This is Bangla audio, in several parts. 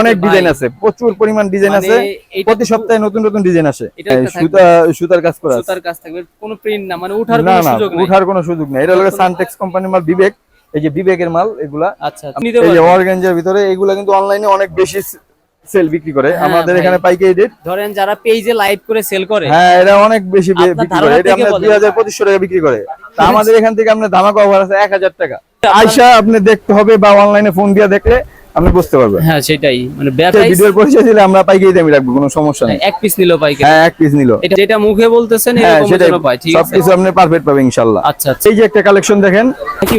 অনেক ডিজাইন আছে প্রচুর পরিমাণ ডিজাইন মানে আছে। প্রতি সপ্তাহে নতুন নতুন ডিজাইন আসে। সুতা সুতার কাজ করা সুতার কাজ থাকবে কোনো প্রিন্ট না মানে কোনো সুযোগ নেই। উঠার কোনো সুযোগ নেই। এটা হলো সানটেক্স কোম্পানির মাল বিবেক এই যে বিবেকের মাল এগুলা। আচ্ছা আচ্ছা। এই যে। অর্গানজার ভিতরে এগুলা কিন্তু অনলাইনে অনেক বেশি সেল বিক্রি করে। হ্যাঁ, আমাদের এখানে পাইকারি রেট ধরেন যারা পেজে লাইভ করে সেল করে হ্যাঁ এটা অনেক বেশি বিক্রি করে। এটা টাকা বিক্রি করে। তা আমাদের এখান থেকে আপনার ধামাকা অফার আছে এক হাজার টাকা। আইসা আপনি দেখতে হবে বা অনলাইনে ফোন দিয়ে দেখলে আপনি বুঝতে পারবেন। হ্যাঁ সেটাই। মানে ব্যবসায়ী ভিডিওর পরিচয় দিলে আমরা পাইকারি দামে রাখব কোনো সমস্যা নেই। এক পিস নিলো পাইকারি। হ্যাঁ এক পিস নিল। এটা যেটা মুখে বলতেছেন হ্যাঁ এরকম যেন পাই ঠিক আছে? সবকিছু আপনি পারফেক্ট পাবেন ইনশাআল্লাহ। আচ্ছা আচ্ছা। এই যে একটা কালেকশন দেখেন।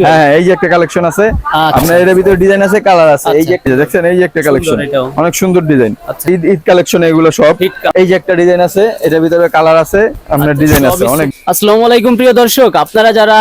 হ্যাঁ এই যে একটা কালেকশন আছে। আচ্ছা। আপনার এর ভিতরে ডিজাইন আছে কালার আছে। এই যে দেখছেন? এই যে একটা কালেকশন অনেক সুন্দর ডিজাইন আচ্ছা। ঈদ ঈদ কালেকশন এগুলো সব। এই যে একটা ডিজাইন আছে এটার ভিতরে কালার আছে আপনার ডিজাইন আছে। অনেক আসসালামু আলাইকুম প্রিয় দর্শক। আপনারা যারা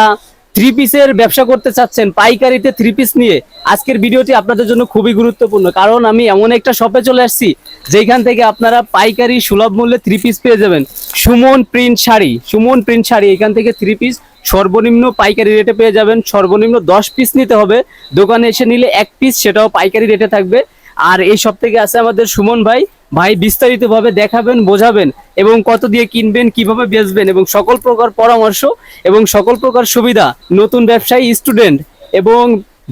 থ্রি পিসের ব্যবসা করতে চাচ্ছেন, পাইকারিতে থ্রি পিস নিয়ে, আজকের ভিডিওটি আপনাদের জন্য খুবই গুরুত্বপূর্ণ। কারণ আমি এমন একটা শপে চলে আসছি, যেখান থেকে আপনারা পাইকারি সুলভ মূল্যে থ্রি পিস পেয়ে যাবেন। সুমন প্রিন্ট শাড়ি, সুমন প্রিন্ট শাড়ি, এখান থেকে থ্রি পিস সর্বনিম্ন পাইকারি রেটে পেয়ে যাবেন। সর্বনিম্ন দশ পিস নিতে হবে। দোকানে এসে নিলে এক পিস সেটাও পাইকারি রেটে থাকবে। আর এই সব থেকে আছে আমাদের সুমন ভাই। ভাই বিস্তারিত ভাবে দেখাবেন, বোঝাবেন এবং কত দিয়ে কিনবেন, কীভাবে বেচবেন এবং সকল প্রকার পরামর্শ এবং সকল প্রকার সুবিধা নতুন ব্যবসায়ী স্টুডেন্ট এবং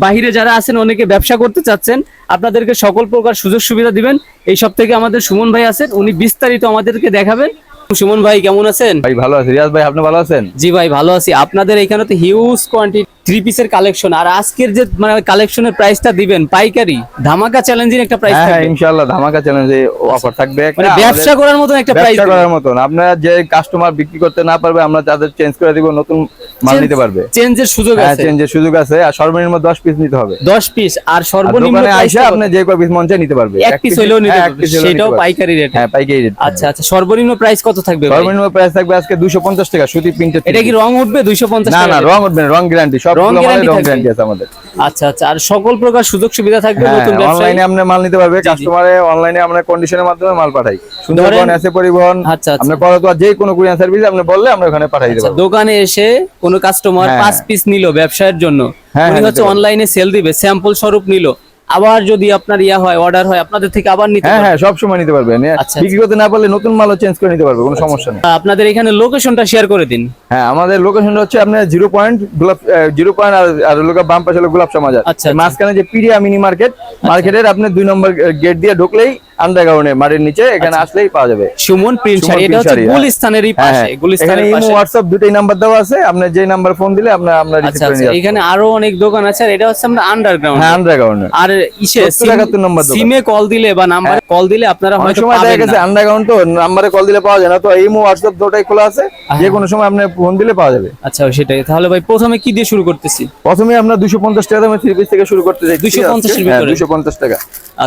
বাহিরে যারা আছেন, অনেকে ব্যবসা করতে চাচ্ছেন, আপনাদেরকে সকল প্রকার সুযোগ সুবিধা দিবেন। এই সব থেকে আমাদের সুমন ভাই আছেন, উনি বিস্তারিত আমাদেরকে দেখাবেন। সুমন ভাই কেমন আছেন? ভাই ভালো আছে। রিয়াজ ভাই আপনি ভালো আছেন? জি ভাই ভালো আছি। আপনাদের এখানে তো হিউজ কোয়ান্টিটি থ্রি পিসের কালেকশন আর আজকের যে মানে কালেকশনের প্রাইসটা দিবেন পাইকারি ধামাকা চ্যালেঞ্জিং একটা প্রাইস হ্যাঁ হ্যাঁ ইনশাআল্লাহ ধামাকা চ্যালেঞ্জে অফার থাকবে। মানে ব্যবসা করার মতন একটা প্রাইস ব্যবসা করার মতন। আপনারা যে কাস্টমার বিক্রি করতে না পারবে আমরা তাদের চেঞ্জ করে দিব নতুন মাল নিতে পারবে। চেঞ্জের সুযোগ হ্যাঁ আছে। চেঞ্জের সুযোগ আছে। আর সর্বনিম্ন 10 পিস নিতে হবে। 10 পিস আর সর্বনিম্ন price আইসা আপনি যে কয় পিস মন চায় নিতে পারবে। এক পিস হইলেও নিতে হ্যাঁ, পারবে। সেটাও পাইকারি রেট হ্যাঁ পাইকারি রেট আচ্ছা আচ্ছা সর্বনিম্ন প্রাইস কত থাকবে ভাই? সর্বনিম্ন প্রাইস থাকবে আজকে 250 টাকা সুতি প্রিন্টেড এটা কি রং উঠবে? 250 টাকা না rate? রং উঠবে না, রং গ্যারান্টি সব রং গ্যারান্টি আছে আমাদের। আচ্ছা আচ্ছা আর সকল প্রকার সুযোগ সুবিধা থাকবে হ্যাঁ নতুন ব্যবসায়ী? অনলাইনে আপনি মাল নিতে পারবে কাস্টমারে অনলাইনে আমরা কন্ডিশনের মাধ্যমে মাল পাঠাই। সুন্দরবন আছে পরিবহন আচ্ছা, আচ্ছা। আপনি করতো যে কোনো কুরিয়ার সার্ভিস আপনি বললে আমরা ওখানে পাঠাই দেব। আচ্ছা দোকানে এসে কোনো কাস্টমার হ্যাঁ। পাঁচ পিস নিল ব্যবসায়ের জন্য হ্যাঁ, উনি হচ্ছে অনলাইনে সেল দিবে স্যাম্পল স্বরূপ নিল। আবার যদি আপনার ইয়া হয় অর্ডার হয় আপনাদের থেকে আবার নিতে হ্যাঁ। হ্যাঁ সব সময় নিতে পারবেন। আচ্ছা, বিক্রি করতে না পারলে নতুন মালও চেঞ্জ করে নিতে পারবে কোনো সমস্যা নেই আপনাদের এখানে লোকেশনটা শেয়ার করে দিন। হ্যাঁ আমাদের লোকেশনটা হচ্ছে আপনার জিরো পয়েন্ট গোলাপ জিরো পয়েন্ট আর লোক বাম পাশে হলো গোলাপ সমাজ আচ্ছা, আচ্ছা। মাঝখানে যে পিরিয়া মিনি মার্কেট মার্কেটের আপনি দুই নম্বর গেট দিয়ে ঢুকলেই আন্ডারগ্রাউন্ডে মাটির নিচে এখানে আসলেই পাওয়া যাবে। সুমন প্রিন্ট শাড়ি এটা হচ্ছে হ্যাঁ। গুলিস্তানেরই হ্যাঁ পাশে হ্যাঁ। গুলিস্তানের পাশে। হোয়াটসঅ্যাপ দুটোই নাম্বার দেওয়া আছে আপনি যে নাম্বার ফোন দিলে আমরা আমরা রিসিভ আচ্ছা করে আচ্ছা। নিয়ে এখানে আরও অনেক দোকান আছে আর এটা হচ্ছে আমরা আন্ডারগ্রাউন্ড হ্যাঁ আন্ডারগ্রাউন্ডে আর ইসে 70 একাত্তর নম্বর দোকান। সিমে কল দিলে বা নাম্বারে কল দিলে আপনারা অনেক হয়তো সময় দেখা পাবেন গেছে আন্ডারগ্রাউন্ড তো নাম্বারে কল দিলে পাওয়া যায় না তো ইমো হোয়াটসঅ্যাপ দুটোই খোলা আছে। যে কোনো সময় আপনি ফোন দিলে পাওয়া যাবে। আচ্ছা সেটাই। তাহলে ভাই প্রথমে কি দিয়ে শুরু করতেছি? প্রথমে আমরা দুশো পঞ্চাশ টাকা দামে থ্রি পিস থেকে শুরু করতে যাই 250 এর ভিতরে? দুশো পঞ্চাশ টাকা।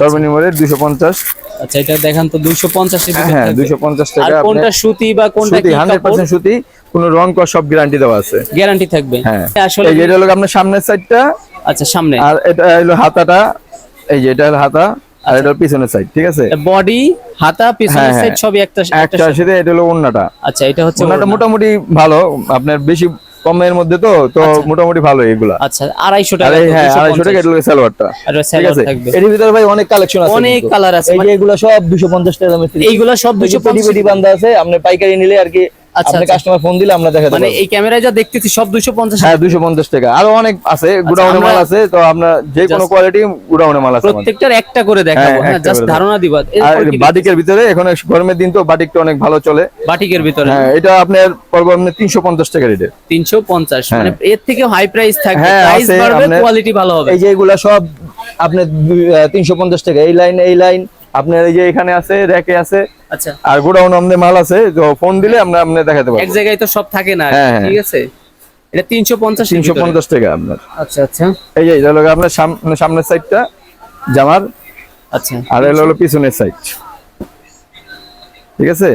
সর্বনিম্ন রেট দুশো পঞ্চাশ। আচ্ছা এটা দেখান তো 250 এর হ্যাঁ। দুশো পঞ্চাশ আর টাকা কোনটা সুতি বা কোনটা হান্ড্রেড পার্সেন্ট সুতি কোনো রং কর সব গ্যারান্টি দেওয়া আছে। গ্যারান্টি থাকবে। হ্যাঁ। আসলে এটা হলো আপনার সামনের সাইডটা আচ্ছা সামনে। আর এটা হলো হাতাটা। এই যে এটা হলো হাতা। আর এটা পিছনের সাইড ঠিক আছে? বডি হাতা পিছনের হ্যাঁ, সাইড হ্যাঁ। সবই একটা একটা সাথে এটা হলো ওন্নাটা আচ্ছা এটা হচ্ছে ওন্নাটা মোটামুটি ভালো আপনার বেশি কমের মধ্যে তো তো মোটামুটি ভালো এগুলা। আচ্ছা আড়াইশো আর টাকা হ্যাঁ 250 আড়াইশো টাকা এটা সালোয়ারটা আর সালোয়ার থাকবে। এর ভিতরে ভাই অনেক কালেকশন আছে অনেক কালার আছে এই মানে যে এগুলো সব দুশো পঞ্চাশ টাকা এইগুলা সব বান্ধা আছে আপনি পাইকারি নিলে আর কি আচ্ছা, আচ্ছা। কাস্টমার ফোন দিলে আমরা দেখাতে মানে এই ক্যামেরায় যা দেখতেছি সব হ্যাঁ টাকা। আরও অনেক আছে গুডাউনে মাল আছে তো আপনার যে কোনো কোয়ালিটি গুডাউনে মাল আছে প্রত্যেকটার একটা করে দেখাবো। হ্যাঁ, হ্যাঁ জাস্ট ধারণা দিবা আর বাটিকের ভিতরে এখন গরমের দিন তো বাটিকটা অনেক ভালো চলে। বাটিকের ভিতরে। হ্যাঁ এটা আপনার পড়ব তিনশো পঞ্চাশ টাকা রেটে তিনশো পঞ্চাশ। মানে এর থেকে হাই প্রাইস থাকবে প্রাইস বাড়বে কোয়ালিটি ভালো হবে। এই যে এগুলা সব আপনার তিনশো পঞ্চাশ টাকা এই লাইন এই লাইন আপনার এই যে এখানে আছে র্যাকে আছে আচ্ছা। আর গোডাউন আমাদের মাল আছে তো ফোন দিলে আমরা আপনি দেখাতে এক জায়গায় তো সব থাকে না হ্যাঁ, হ্যাঁ। ঠিক আছে? এটা তিনশো পঞ্চাশ তিনশো পঞ্চাশ টাকা আপনার। আচ্ছা আচ্ছা। এই যে এটা হলো আপনার সাম- সামনের সাইডটা জামার। আচ্ছা। আর এলো হলো পিছনের সাইড ঠিক আছে?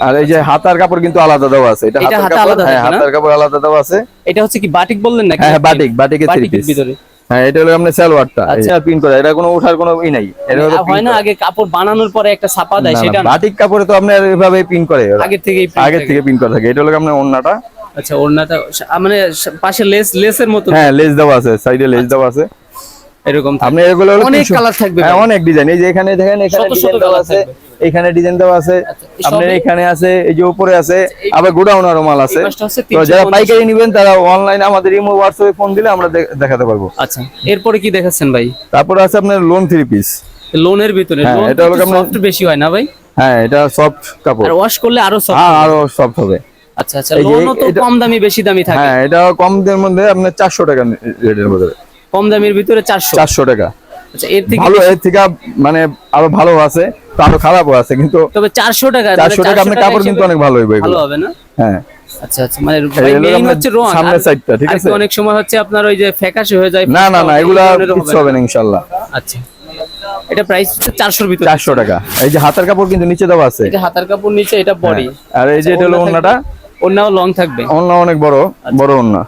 আর এই যে হাতার কাপড় কিন্তু আলাদা দেওয়া আছে। এটা এটা হাতার কাপড় আলাদা হ্যাঁ হাতার কাপড় আলাদা দেওয়া আছে। এটা হচ্ছে কি বাটিক বললেন নাকি? হ্যাঁ হ্যাঁ, বাটিক বাটিকের থ্রি পিস ভিতরে। হ্যাঁ এটা হলো আপনার সালোয়ারটা। আচ্ছা। পিন করা এটা কোনো ওঠার কোনো ই নাই। এটা হয় না আগে কাপড় বানানোর পরে একটা ছাপা দেয় সেটা না। বাটিক কাপড়ে তো আপনার এভাবে পিন করে। আগে আগের আগে আগের থেকে। পিন করা থাকে। এটা হলো আপনার ওন্নাটা আচ্ছা ওড়নাটা মানে পাশে লেস লেসের মতো। হ্যাঁ লেস দেওয়া আছে সাইডে লেস দেওয়া আছে। এরকম। আপনি এগুলো অনেক কালার থাকবে হ্যাঁ অনেক ডিজাইন এই যে এখানে দেখেন এখানে ডিজাইন দেওয়া আছে। এখানে ডিজাইন দেওয়া আছে। আচ্ছা, আপনার এখানে আছে এই যে উপরে আছে আবার গোডাউন আরও মাল আছে। তো যারা পাইকারি নেবেন তারা অনলাইনে আমাদের ইমো হোয়াটসঅ্যাপে ফোন দিলে আমরা দেখাতে পারব। আচ্ছা এরপরে কি দেখাচ্ছেন ভাই? তারপরে আছে আপনার লোন থ্রি পিস লোনের ভিতরে হ্যাঁ, এটা হলো সফট বেশি হয় না ভাই? হ্যাঁ এটা সফট কাপড়। আর ওয়াশ করলে আরও সফট হ্যাঁ আরও সফট হবে। আচ্ছা আচ্ছা লোনও তো কম দামি বেশি দামি থাকে। হ্যার এটা কম দামের মধ্যে আপনার চারশো টাকা রেটের মধ্যে। কম দামের ভিতরে চারশো। চারশো টাকা। আচ্ছা এর থেকে ভালো এর থেকে মানে আরও ভালো আছে আরও খারাপও আছে কিন্তু তবে চারশো টাকা চারশো টাকা আপনার কাপড় কিন্তু অনেক ভালো হইবে ভালো হবে না? হ্যাঁ। আচ্ছা আচ্ছা মানে মেইন আপনার হচ্ছে রং। সামনের সাইডটা ঠিক আছে? অনেক সময় হচ্ছে আপনার ওই যে ফ্যাকাশে হয়ে যায় না না না এগুলা হবে না। আচ্ছা এটা প্রাইস হচ্ছে ভিতরে। টাকা। এই যে হাতের কাপড় কিন্তু নিচে দেওয়া আছে। এটা হাতার কাপড় নিচে এটা বডি আর এই যে এটা হলো ওন্নাটা? ওন্নাও লং থাকবে। ওন্না অনেক বড় বড় ওন্না।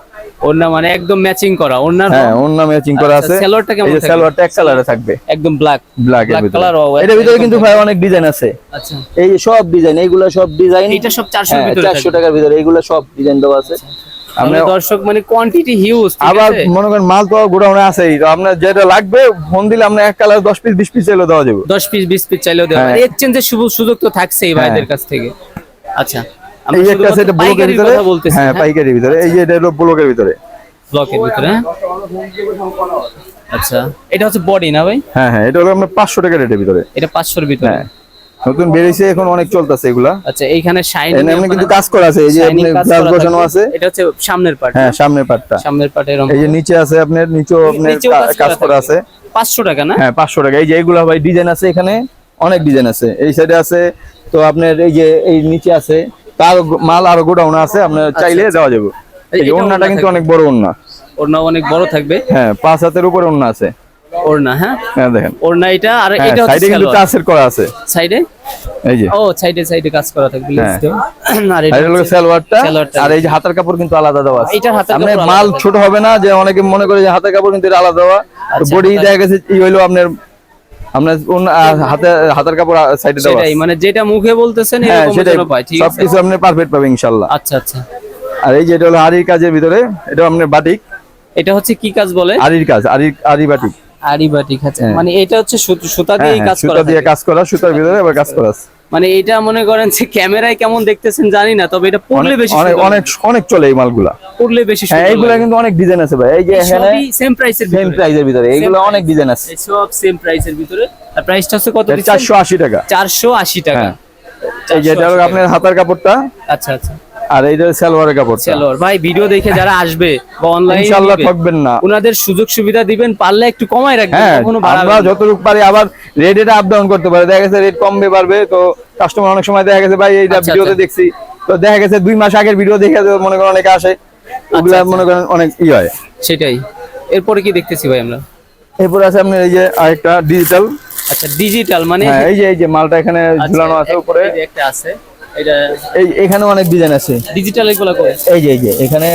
ওন্না মানে একদম ম্যাচিং করা ওন্নার হ্যাঁ ওন্না ম্যাচিং করা আচ্ছা, আছে। সালোয়ারটা কেমন থাকবে? সালোয়ারটা এক কালারে থাকবে। একদম ব্ল্যাক ব্ল্যাক এর Black ভিতরে। color ভিতরে কিন্তু ভাই অনেক ডিজাইন আছে। আচ্ছা। এই সব ডিজাইন এইগুলা সব ডিজাইন এটা সব 400 এর হ্যাঁ, ভিতরে চারশো থাকবে। টাকার ভিতরে এইগুলা সব ডিজাইন দেওয়া আছে। আমরা আমরা দর্শক মানে কোয়ান্টিটি হিউজ আবার মনে করেন মাল তো গোডাউনে আছেই তো আপনার যেটা লাগবে ফোন দিলে আমরা এক কালার দশ পিস বিশ পিস এলো দেওয়া যাবে। 10 পিস 20 পিস চাইলেও দেওয়া হ্যাঁ। এক্সচেঞ্জের সুযোগ তো থাকছেই ভাইদের কাছ থেকে। আচ্ছা। এই একটা আছে এটা ব্লকের ভিতরে? হ্যাঁ পাইকারির ভিতরে। এই যে এটা হলো ব্লকের ভিতরে। ব্লকের ভিতরে হ্যাঁ? আচ্ছা। এটা হচ্ছে বডি না ভাই? হ্যাঁ হ্যাঁ এটা হলো আপনার পাঁচশো টাকা রেটের ভিতরে। এটা 500 এর ভিতরে? হ্যাঁ। নতুন বেরিয়েছে এখন অনেক চলতেছে এগুলা। আচ্ছা এইখানে শাইনিং এখানে এমনি কিন্তু কাজ করা আছে এই যে আপনার গ্লাস বসানো আছে। এটা হচ্ছে সামনের পার্ট হ্যাঁ সামনের পাটটা। সামনের পার্ট এরকম এই যে নিচে আছে আপনার নিচেও আপনার কাজ করা আছে। 500 টাকা না? হ্যাঁ পাঁচশো টাকা। এই যে এইগুলা ভাই ডিজাইন আছে এখানে অনেক ডিজাইন আছে। এই সাইডে আছে তো আপনার এই যে এই নিচে আছে তার মাল আরও গোডাউন আছে আপনার চাইলে দেওয়া যাবে। এই ওন্নাটা কিন্তু অনেক বড় ওন্না ওড়না অনেক বড় থাকবে। হ্যাঁ পাঁচ হাতের উপরে ওন্না আছে। ওড়না হ্যাঁ? হ্যাঁ দেখেন। ওড়না এটা আর হ্যাঁ এটা সাইডে কিন্তু করা আছে। সাইডে? এই যে। ও সাইডে সাইডে কাজ করা থাকবে হ্যাঁ। আর এটা এটা হলো সালোয়ারটা। আর এই যে হাতের কাপড় কিন্তু আলাদা দেওয়া আছে। এইটার হাতের কাপড় মাল ছোট হবে না যে অনেকে মনে করে যে হাতের কাপড় কিন্তু আলাদা দেওয়া। আচ্ছা, বডি দেখা গেছে ই হইল আপনার হাতে হাতের কাপড় সাইডে সেটাই মানে যেটা মুখে বলতেছেন হ্যাঁ এরকম যেন পায় ঠিক আছে? সবকিছু আপনি পারফেক্ট পাবেন ইনশাআল্লাহ। আচ্ছা আচ্ছা। আর এই যে এটা হলো আরির কাজের ভিতরে এটা আপনার বাটিক এটা হচ্ছে কি কাজ বলে? আরির কাজ আরি আরি বাটিক আরি হ্যাঁ। মানে এটা হচ্ছে সুতা হ্যাঁ দিয়ে হ্যাঁ, কাজ করা সুতা দিয়ে কাজ করা সুতার ভিতরে আবার কাজ করা আছে। মানে এটা মনে করেন যে ক্যামেরায় কেমন দেখতেছেন জানি না তবে এটা পড়লে বেশি অনেক অনেক অনেক চলে এই মালগুলা। পড়লে বেশি হ্যাঁ এইগুলা কিন্তু অনেক ডিজাইন আছে ভাই। এই যে এখানে সবই সেম প্রাইসের সেম ভিতরে। প্রাইজের ভিতরে। এইগুলো অনেক ডিজাইন আছে। সব সেম প্রাইসের ভিতরে। আর প্রাইসটা হচ্ছে কত চারশো আশি টাকা। চারশো আশি টাকা। এই যে এটা হলো আপনার হাতার কাপড়টা। আচ্ছা আচ্ছা। আর এইটা সালোয়ারের কাপড়টা। চলো ভাই ভিডিও দেখে যারা আসবে বা অনলাইন ইনশাআল্লাহ ঠকবেন না। ওনাদের সুযোগ সুবিধা দিবেন পারলে একটু কমায় রাখবেন হ্যাঁ কখনো আমরা যতটুকু পারি আবার রেট এটা আপ ডাউন করতে পারে। দেখা গেছে রেট কমবে বাড়বে তো কাস্টমার অনেক সময় দেখা গেছে ভাই এইটা আচ্ছা, ভিডিওতে আচ্ছা। দেখছি। তো দেখা গেছে দুই মাস আগের ভিডিও দেখে মনে করেন অনেকে আসে। ওগুলা আচ্ছা। মনে করেন অনেক ই হয়। সেটাই। এরপরে কি দেখতেছি ভাই আমরা? এরপর আছে আপনার এই যে আরেকটা ডিজিটাল আচ্ছা ডিজিটাল মানে হ্যাঁ এই যে এই যে মালটা এখানে ঝুলানো আছে উপরে। একটা আছে। এই এখানে অনেক ডিজাইন আছে। ডিজিটাল এগুলো করে এই যে এই যে এখানে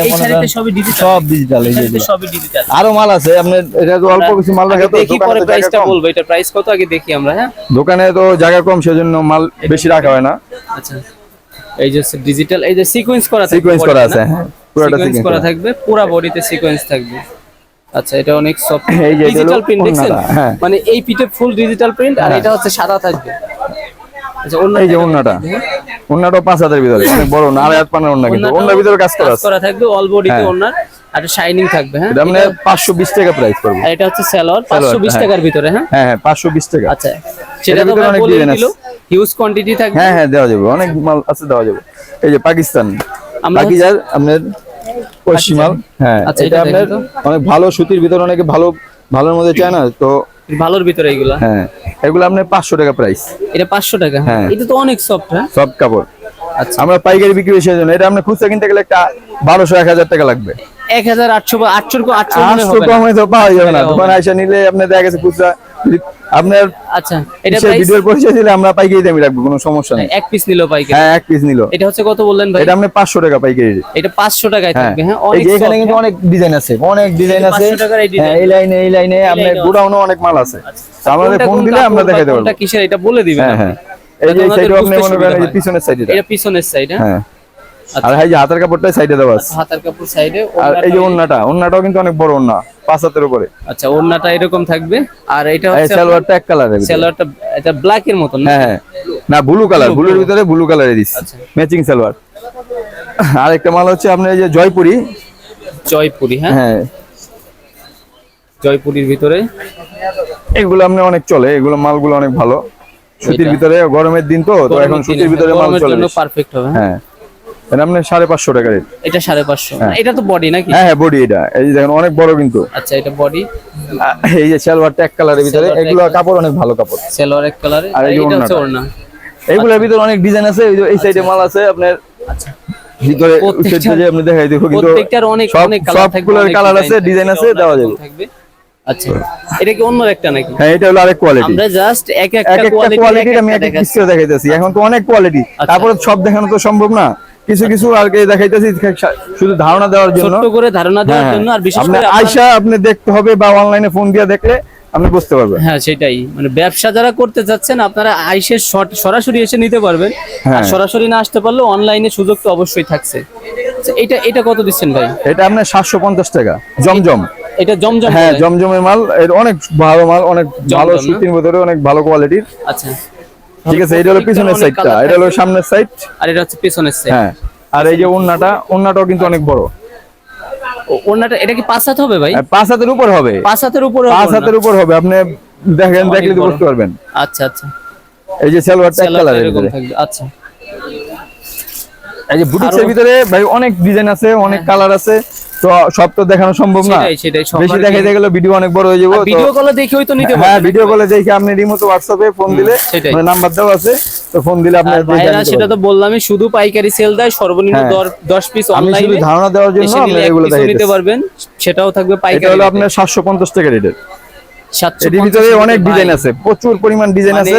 সবই ডিজিটাল সব ডিজিটাল এই যে সবই ডিজিটাল আরও মাল আছে আপনার এটা তো অল্প কিছু মাল রাখা তো দেখি পরে প্রাইসটা বলব এটা প্রাইস কত আগে দেখি আমরা হ্যাঁ? দোকানে তো জায়গা কম সেজন্য মাল বেশি রাখা হয় না। আচ্ছা। এই যে ডিজিটাল এই যে সিকোয়েন্স করা থাকবে সিকোয়েন্স করা আছে হ্যাঁ পুরোটা সিকোয়েন্স করা থাকবে পুরো বডিতে সিকোয়েন্স থাকবে। আচ্ছা এটা অনেক সফট ডিজিটাল প্রিন্ট দেখছেন? হ্যাঁ। মানে এই পিঠে ফুল ডিজিটাল প্রিন্ট আর এটা হচ্ছে সাদা থাকবে। আচ্ছা এই যে ওন্নাটা ওন্নাটা পাঁচ হাতের ভিতরে। অনেক বড় না আড়াই হাত পানের ওন্না কিন্তু। ওন্নার ভিতরে কাজ করা আছে। করা থাকবে অল বডিতে হ্যাঁ। আর শাইনিং থাকবে হ্যাঁ? এটা মানে টাকা প্রাইস পড়বে। আর এটা হচ্ছে স্যালোয়ার পাঁচশো বিশ হ্যাঁ। টাকার ভিতরে হ্যাঁ? হ্যাঁ হ্যাঁ টাকা। আচ্ছা। সেটা তো অনেক আছে। হিউজ কোয়ান্টিটি থাকবে। হ্যাঁ হ্যাঁ দেওয়া যাবে। অনেক মাল আছে দেওয়া যাবে। এই যে পাকিস্তান। পশ্চিমাল হ্যাঁ আচ্ছা, এটা অনেক ভালো সুতির ভিতরে অনেকে ভালো ভালোর মধ্যে চায় না তো ভালোর ভিতরে এগুলা? হ্যাঁ এগুলো আপনার পাঁচশো টাকা প্রাইস এটা পাঁচশো টাকা? হ্যাঁ। এটা তো অনেক সফট হ্যাঁ? সব কাপড়। আচ্ছা। আমরা পাইকারি বিক্রি বেশি জন্য এটা আপনি খুচরা কিনতে গেলে একটা বারোশো এক হাজার টাকা লাগবে। এক হাজার আটশো বা আটশো। কম পাওয়া যাবে না। দোকানে এসে নিলে আপনি দেখা গেছে খুচরা আপনার আচ্ছা এটা সে প্রাইস ভিডিওর পরিচয় দিলে আমরা পাইকারি দামে রাখব কোনো সমস্যা নেই। এক পিস নিল পাইকারি। হ্যাঁ এক পিস নিল। এটা হচ্ছে কত বললেন ভাই? এটা আপনি পাঁচশো টাকা পাইকারি এটা পাঁচশো টাকায় হ্যাঁ। থাকবে হ্যাঁ অনেক এখানে কিন্তু? অনেক ডিজাইন আছে অনেক ডিজাইন আছে। 500 টাকার এই লাইনে এই লাইনে আপনার গোডাউনে অনেক মাল আছে। আমাদের ফোন দিলে আমরা পারব। কিসের এটা বলে দিবেন আপনি। এই যে সাইডে আপনি মনে করেন এই যে সুবিধা। পিছনের সাইডে এটা। পিছনের সাইড হ্যাঁ। আর এই যে হাতের কাপড়টা সাইডে দেওয়া আছে। হাতার কাপড় সাইডে আর এই যে ওন্নাটা ওন্নাটাও কিন্তু অনেক বড় ওন্না পাঁচ হাতের উপরে। আচ্ছা ওড়নাটা এরকম থাকবে। আর এটা হচ্ছে সালোয়ারটা এক কালারের সেলোয়ারটা এটা ব্ল্যাক এর মতন না? হ্যাঁ হ্যাঁ। না ব্লু কালার ব্লুর ভিতরে ব্লু কালারের দিস আচ্ছা। ম্যাচিং সালোয়ার। আর একটা মাল হচ্ছে আপনার এই যে জয়পুরি। জয়পুরি হ্যাঁ? হ্যাঁ। জয়পুরির ভিতরে। এগুলো আপনি অনেক চলে এগুলো মালগুলো অনেক ভালো। সুতির ভিতরে গরমের দিন তো তো এখন সুতির ভিতরে মাল চলে পারফেক্ট হবে হ্যাঁ। হ্যাঁ। এটা সাড়ে পাঁচশো টাকা রেট এটা সাড়ে পাঁচশো। এটা তো বডি নাকি? হ্যাঁ হ্যাঁ বডি এটা। এই যে দেখেন অনেক বড় কিন্তু। আচ্ছা এটা বডি এই যে সালোয়ারটা এক কালারের ভিতরে সালোয়ারটা এগুলো কাপড় অনেক ভালো কাপড়। সেলোয়ার এক কালারে আর এই হচ্ছে ওড়না। এইগুলোর ভিতরে অনেক ডিজাইন আছে এই সাইডে মাল আছে আপনার আচ্ছা। ভিতরে যে আপনি দেখাই দেখো কিন্তু প্রত্যেকটার অনেক অনেক কালার থাকবে সবগুলোর কালার আছে ডিজাইন আছে দেওয়া যাবে। থাকবে। আচ্ছা। এটা কি অন্য একটা নাকি? হ্যাঁ এটা হলো আরেক কোয়ালিটি আমরা জাস্ট এক একটা কোয়ালিটি আমি এক এক দেখাইতেছি। এখন তো অনেক কোয়ালিটি আচ্ছা। তারপরে সব দেখানো তো সম্ভব না। কিছু কিছু আর দেখাইতেছি শুধু ধারণা দেওয়ার জন্য। ছোট্ট করে ধারণা দেওয়ার হ্যাঁ জন্য আর বিশেষ করে আয়সা আপনি দেখতে হবে বা অনলাইনে ফোন দিয়ে দেখলে আপনি বুঝতে পারবেন। হ্যাঁ সেটাই। মানে ব্যবসা যারা করতে চাচ্ছেন আপনারা আইসে সরাসরি এসে নিতে পারবেন। আর হ্যাঁ। সরাসরি না আসতে পারলেও অনলাইনে সুযোগ তো অবশ্যই থাকছে। আচ্ছা, এটা এটা কত দিচ্ছেন ভাই? এটা আপনার সাতশো পঞ্চাশ টাকা জমজম। এটা জমজম হ্যাঁ জমজমের মাল এর অনেক ভালো মাল অনেক ভালো? সুতির ভিতরে অনেক ভালো কোয়ালিটির আচ্ছা। ঠিক আছে এটা হলো পিছনের সাইডটা এটা হলো সামনের সাইড আর এটা হচ্ছে পেছনের সাইড হ্যাঁ আর এই যে ওন্নাটা ওন্নাটাও কিন্তু অনেক বড়। ওনাটা এটা কি পাঁচ হাত হবে ভাই? পাঁচ হাতের উপর হবে। পাঁচ হাতের উপরে পাঁচ হাতের উপর হবে আপনি দেখেন দেখলে তো বুঝতে পারবেন। আচ্ছা আচ্ছা। এই যে সালোয়ারটা এক কালারের এরকম থাকবে আচ্ছা। এই যে বুটিক্সের ভিতরে ভাই অনেক ডিজাইন আছে অনেক কালার আছে। তো সব তো দেখানো সম্ভব না। বেশি দেখাইতে গেলে ভিডিও অনেক বড় হয়ে যাবে ভিডিও কলে দেখেও তো নিতে হ্যাঁ ভিডিও কলে দেখে আপনি রিমোট হোয়াটসঅ্যাপে ফোন দিলে। নাম্বার দেওয়া আছে তো ফোন দিলে আপনি আর দেখে ভাইরা সেটা তো বললামই শুধু পাইকারি সেল দেয় সর্বনিম্ন হ্যাঁ। দর- দশ পিস আমি শুধু ধারণা দেওয়ার জন্য আপনি এগুলো নিতে পারবেন সেটাও থাকবে এটা পাইকারি হলো আপনার সাতশো পঞ্চাশ টাকা রেটের সাতশো এটির ভিতরে অনেক ডিজাইন আছে প্রচুর পরিমাণ ডিজাইন মানে আছে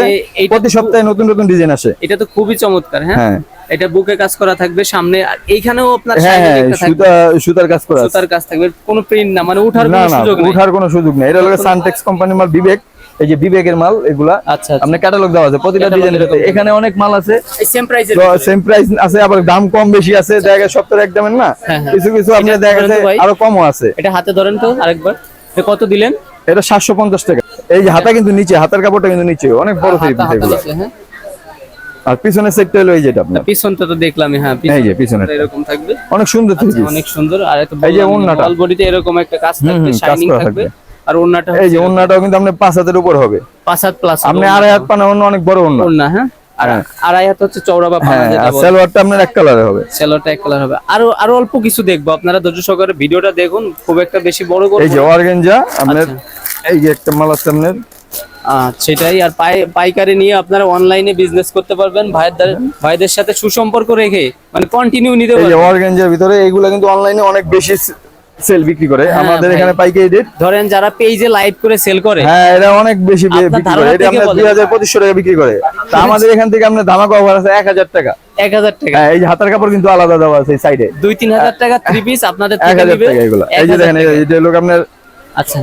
প্রতি সপ্তাহে নতুন নতুন ডিজাইন আসে। এটা তো খুবই চমৎকার হ্যাঁ? হ্যাঁ। এটা বুকে কাজ করা থাকবে সামনে এইখানেও আপনার হ্যাঁ side এ একটা থাকবে, সুতা সুতার কাজ করা সুতার কাজ থাকবে কোনো প্রিন্ট না মানে উঠার কোনো সুযোগ নেই। উঠার কোনো সুযোগ নেই। এটা হলো সানটেক্স কোম্পানির মাল বিবেক এই যে বিবেকের মাল এগুলা। আচ্ছা আচ্ছা। আপনি ক্যাটালগ দেওয়া আছে প্রতিটা ডিজাইনের এখানে অনেক মাল আছে। সেম প্রাইসের সেম প্রাইস আছে আবার দাম কম বেশি আছে দেখা যায় সপ্তাহে এক দামের না। কিছু কিছু আপনি দেখা। আরও কমও আছে। এটা হাতে ধরেন তো আরেকবার। কত দিলেন? এটা সাতশো পঞ্চাশ টাকা। এই যে হাতা কিন্তু নিচে হাতার কাপড়টা কিন্তু নিচে অনেক বড় থ্রি পিস এগুলো। হ্যাঁ। আর পিছনের সেটটা হলো এই যেটা আপনার। পিছনটা তো দেখলামই হ্যাঁ এই যে পিছনের। এরকম থাকবে। অনেক সুন্দর থ্রি পিস অনেক সুন্দর আর এত এই যে ওড়নাটা। অল বডিতে এরকম একটা কাজ থাকবে শাইনিং থাকবে। থাকবে। আর ওড়নাটা এই যে ওন্নাটাও কিন্তু আপনার পাঁচ হাতের উপর হবে। পাঁচ হাত প্লাস আপনি আড়াই হাত পানা অন্য অনেক বড় ওন্না হ্যাঁ। আর হ্যাঁ। আড়াই হাত হচ্ছে চওড়া বা হ্যাঁ। সালোয়ারটা আপনার এক কালারে হবে। সেলোটা এক কালার হবে। আরও আরও অল্প কিছু দেখব। আপনারা ধৈর্য সহকারে ভিডিওটা দেখুন। খুব একটা বেশি বড় এই যে। আপনার আচ্ছা। এই যে একটা মাল আছে আপনার। সেটাই। আর পাইকারি নিয়ে আপনারা অনলাইনে বিজনেস করতে পারবেন। ভাইদের ভাইদের সাথে সুসম্পর্ক রেখে মানে কন্টিনিউ নিতে পারবেন। ভিতরে এইগুলা কিন্তু অনলাইনে অনেক বেশি সেল বিক্রি করে। হ্যাঁ, আমাদের এখানে পাইকারি রেট ধরেন যারা পেজে লাইভ করে সেল করে হ্যাঁ এটা অনেক বেশি বিক্রি করে। এটা পঁচিশশো টাকা বিক্রি করে। তা আমাদের এখান থেকে ধামাকা অফার আছে এক হাজার টাকা। এক হাজার টাকা। হ্যাঁ এই যে হাতার কাপড় কিন্তু আলাদা দেওয়া আছে সাইডে দুই তিন হাজার টাকা থ্রি পিস আপনাদের থেকে হাজার নিবে। টাকা এগুলো। এই যে দেখেন। এটা হলো আপনার আচ্ছা।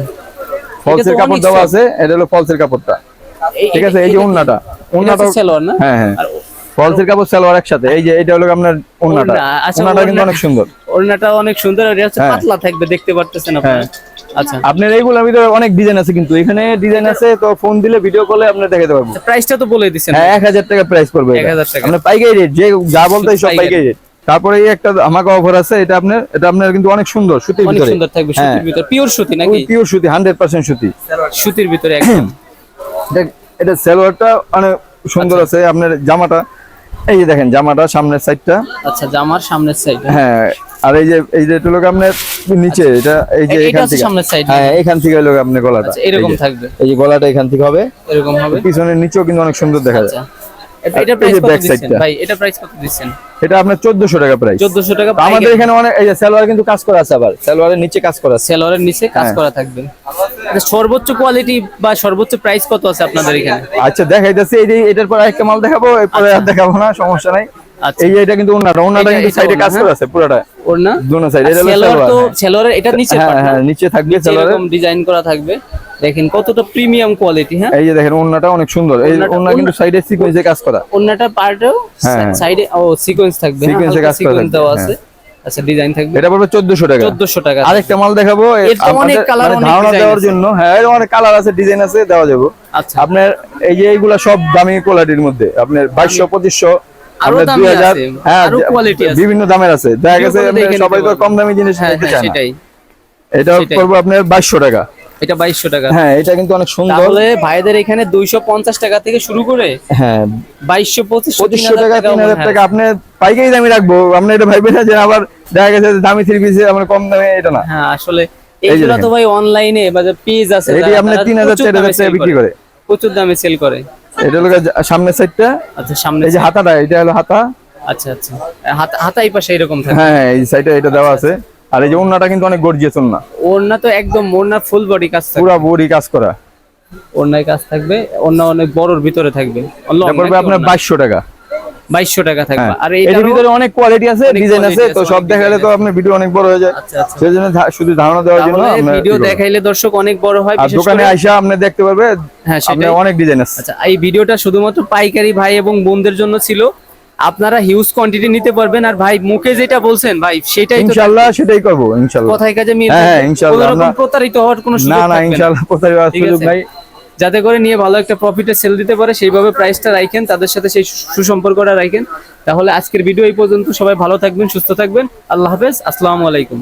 ফলসের কাপড় দেওয়া আছে এটা হলো ফলসের কাপড়টা। ঠিক আছে এই যে ওন্নাটা ওন্নাটা সেলোয়ার না? হ্যাঁ হ্যাঁ। ফলসের কাপড় সালোয়ার একসাথে এই যে এটা হলো আপনার ওন্নাটা ওড়না, আচ্ছা, কিন্তু অনেক সুন্দর। ওড়নাটা অনেক সুন্দর আর এটা হচ্ছে হ্যাঁ। পাতলা থাকবে দেখতে পারতেছেন আপনারা আচ্ছা। আপনার এইগুলোর ভিতরে অনেক ডিজাইন আছে কিন্তু এখানে ডিজাইন আছে তো ফোন দিলে ভিডিও কলে আপনি দেখাতে পারব। প্রাইসটা তো বলে দিছেন। হ্যাঁ এক হাজার টাকা প্রাইস পড়বে 1000 টাকা। পাইকারি রেট যে যা বলতে সব পাইকারি। রেট তারপরে এই একটা আমাকে অফার আছে এটা আপনার এটা আপনার কিন্তু অনেক সুন্দর সুতির অনেক সুন্দর থাকবে হ্যাঁ। সুতির ভিতরে। পিওর সুতি নাকি? পিওর সুতি হান্ড্রেড পার্সেন্ট সুতি। সুতির ভিতরে একদম। এটা- এটা সালোয়ারটা অনেক সুন্দর আছে আপনার জামাটা এই যে দেখেন জামাটা সামনের সাইডটা আচ্ছা জামার সামনের সাইড হ্যাঁ আর এই যে এই যে এটা লোক আপনার নিচে এটা এই যে এখান থেকে। সামনের সাইড হ্যাঁ এখান থেকে লোক আপনার গলাটা। আচ্ছা এরকম থাকবে। এই যে গলাটা এখান থেকে হবে। এরকম হবে। পিছনের নিচেও কিন্তু অনেক সুন্দর দেখা যায়। আচ্ছা। এটা- এটা প্রাইস কত দিচ্ছেন? ভাই এটা প্রাইস কত দিচ্ছেন? এটা আপনার চোদ্দশো টাকা প্রাইস 1400 টাকা আমাদের এখানে অনেক এই যে সালোয়ার কিন্তু কাজ করা আছে আবার। সালোয়ারের নিচে কাজ করা নিচে কাজ হ্যাঁ। করা থাকবে। এটা সর্বোচ্চ কোয়ালিটি বা সর্বোচ্চ প্রাইস কত আছে আপনাদের এখানে? আচ্ছা দেখাইতেছি এই যে এটার পর একটা মাল দেখাবো এরপরে আর দেখাবো না সমস্যা নাই। আচ্ছা এই যে এটা কিন্তু ওনাটা ওনাটা কিন্তু সাইডে কাজ হ্যাঁ? করা আছে পুরোটা ওর না দুনো সাইড এটা সেলর তো হ্যাঁ। সেলরের এটা নিচে হ্যাঁ হ্যাঁ নিচে থাকবে সালোয়ারের। এরকম ডিজাইন করা থাকবে। দেখেন কতটা প্রিমিয়াম কোয়ালিটি হ্যাঁ? এই যে দেখেন ওন্নাটা অনেক সুন্দর। এই ওন্না কিন্তু সাইডে সিকোয়েন্সে কাজ করা। অন্যটা পার্টেও হ্যাঁ। সাইডে ও সিকোয়েন্স থাকবে এ কাজ করা সিকোয়েন্স দেওয়া হ্যাঁ। আছে। আচ্ছা ডিজাইন থাকবে। এটা পড়বে চোদ্দশো টাকা। চোদ্দশো টাকা। আরেকটা মাল দেখাবো অনেক colour, মানে অনেক ধারণা দেওয়ার জন্য হ্যাঁ এর অনেক কালার আছে ডিজাইন আছে দেওয়া যাবে। আচ্ছা। আপনার এই যে এইগুলা সব দামি কোয়ালিটির মধ্যে আপনার বাইশশো পঁচিশশো আরও দামি আছে, হ্যাঁ আরও quality আছে। বিভিন্ন দামের আছে। দেখা গেছে সবাই তো কম দামি জিনিস হ্যাঁ নিতে হ্যাঁ চায় সেটাই। এটা। করব আপনার বাইশশো টাকা। এটা বাইশশো টাকা। হ্যাঁ এটা কিন্তু অনেক সুন্দর। তাহলে ভাইদের এখানে দুইশো পঞ্চাশ টাকা থেকে শুরু করে হ্যাঁ। বাইশশো পঁচিশ পঁচিশশো টাকা তিন হাজার হ্যাঁ। টাকা আপনি পাইকারি দামি রাখব। আপনি এটা ভাইবেন না যে আবার দেখা গেছে দামি থ্রি পিসে আমার কম দামে এটা না। হ্যাঁ আসলে এইগুলো তো ভাই অনলাইনে বা পেজ আছে এটি তারা 3000 প্রচুর 4000 টাকা বিক্রি করে। প্রচুর দামে সেল করে। এটা হলো সামনের সাইডটা আচ্ছা সামনে এই যে হাতাটা এটা হলো হাতা। আচ্ছা আচ্ছা। হাতা হাতা এই পাশে এরকম থাকে। হ্যাঁ হ্যাঁ, এই সাইডে এটা দেওয়া আছে। আর এই যে ওন্নাটা কিন্তু অনেক গর্জিয়াস ওন্না ওড়না তো একদম ওড়না ফুল বডি কাজ পুরো বডি কাজ করা। ওড়নায় কাজ থাকবে ওড়না অনেক বড়র ভিতরে থাকবে। পড়বে আপনার বাইশশো টাকা। বাইশশো টাকা থাকবে। হ্যাঁ। আর এটার ভিতরে অনেক কোয়ালিটি আছে ডিজাইন আছে তো সব দেখালে তো আপনার ভিডিও অনেক বড় হয়ে যায় আচ্ছা আচ্ছা। সেই জন্য ধা- শুধু ধারণা দেওয়ার জন্য ভিডিও দেখাইলে দর্শক অনেক বড় হয় বিশেষ দোকানে আইসা আপনি দেখতে পারবে হ্যাঁ সেটাই। অনেক ডিজাইন আছে। আচ্ছা এই ভিডিওটা শুধুমাত্র পাইকারি ভাই এবং বোনদের জন্য ছিল। আপনারা হিউজ কোয়ান্টিটি নিতে পারবেন। আর ভাই মুখে যেটা বলছেন ভাই সেটাই ইনশাআল্লাহ সেটাই করব ইনশাআল্লাহ কথায় কাজে মিল হ্যাঁ। হ্যাঁ, ইনশাআল্লাহ, কোনো প্রতারিত হওয়ার কোনো সুযোগ না না ইনশাআল্লাহ যাওয়ার ঠিক সুযোগ নাই। যাতে করে নিয়ে ভালো একটা প্রফিটে সেল দিতে পারে, সেইভাবে প্রাইসটা রাখেন তাদের সাথে সেই সুসম্পর্কটা রাখেন তাহলে আজকের ভিডিও এই পর্যন্ত। সবাই ভালো থাকবেন, সুস্থ থাকবেন। আল্লাহ হাফেজ। আসসালামু আলাইকুম।